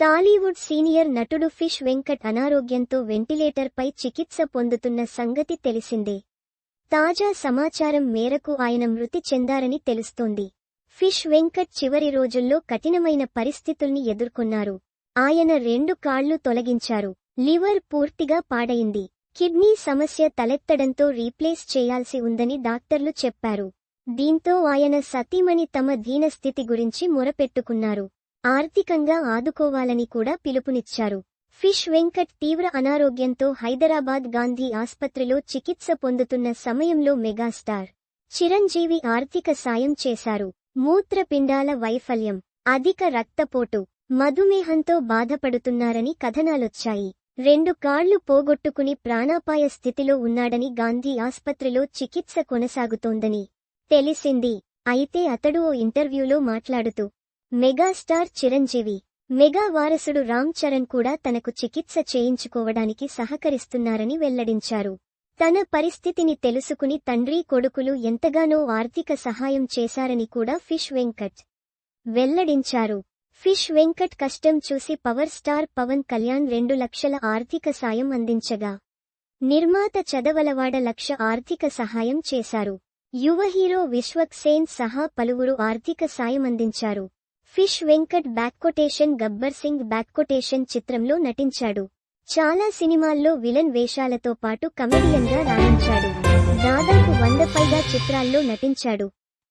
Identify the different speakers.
Speaker 1: Tollywood senior నటుడు fish Venkat అనారోగ్యంతో వెంటిలేటర్పై చికిత్స పొందుతున్న సంగతి తెలిసిందే. తాజా సమాచారం మేరకు ఆయన మృతి చెందారని తెలుస్తోంది. ఫిష్ వెంకట్ చివరి రోజుల్లో కఠినమైన పరిస్థితుల్ని ఎదుర్కొన్నారు. ఆయన రెండు కాళ్ళు తొలగించారు. లివర్ పూర్తిగా పాడైంది. కిడ్నీ సమస్య తలెత్తడంతో రీప్లేస్ చేయాల్సి ఉందని డాక్టర్లు చెప్పారు. దీంతో ఆయన సతీమణి తమ దీనస్థితి గురించి మొరపెట్టుకున్నారు. ఆర్థికంగా ఆదుకోవాలని కూడా పిలుపునిచ్చారు. ఫిష్ వెంకట్ తీవ్ర అనారోగ్యంతో హైదరాబాద్ గాంధీ ఆస్పత్రిలో చికిత్స పొందుతున్న సమయంలో మెగాస్టార్. చిరంజీవి ఆర్థిక సాయం చేశారు. మూత్రపిండాల వైఫల్యం అధిక రక్తపోటు మధుమేహంతో బాధపడుతున్నారని కథనాలొచ్చాయి. రెండు కాళ్ళు పోగొట్టుకుని ప్రాణాపాయ స్థితిలో ఉన్నాడని గాంధీ ఆస్పత్రిలో చికిత్స కొనసాగుతోందని తెలిసింది. అయితే అతడు ఓ ఇంటర్వ్యూలో మాట్లాడుతూ మెగాస్టార్ చిరంజీవి మెగా వారసుడు రామ్ చరణ్ కూడా తనకు చికిత్స చేయించుకోవడానికి సహకరిస్తున్నారని వెల్లడించారు. తన పరిస్థితిని తెలుసుకుని తండ్రి కొడుకులు ఎంతగానో ఆర్థిక సహాయం చేశారని కూడా ఫిష్ వెంకట్ వెల్లడించారు. ఫిష్ వెంకట్ కష్టం చూసి పవర్ స్టార్ పవన్ కళ్యాణ్ రెండు లక్షల ఆర్థిక సాయం అందించగా నిర్మాత చదవలవాడ లక్ష ఆర్థిక సహాయం చేశారు. యువ హీరో విశ్వక్ సేన్ సహా పలువురు ఆర్థిక సాయం అందించారు. Fish Venkat back quotation Gabbar Singh back quotation చిత్రంలో నటించాడు. చాలా సినిమాల్లో విలన్ వేషాలతో పాటు కమెడియన్గా రాణించాడు. దాదాపు వంద పైగా చిత్రాల్లో నటించాడు.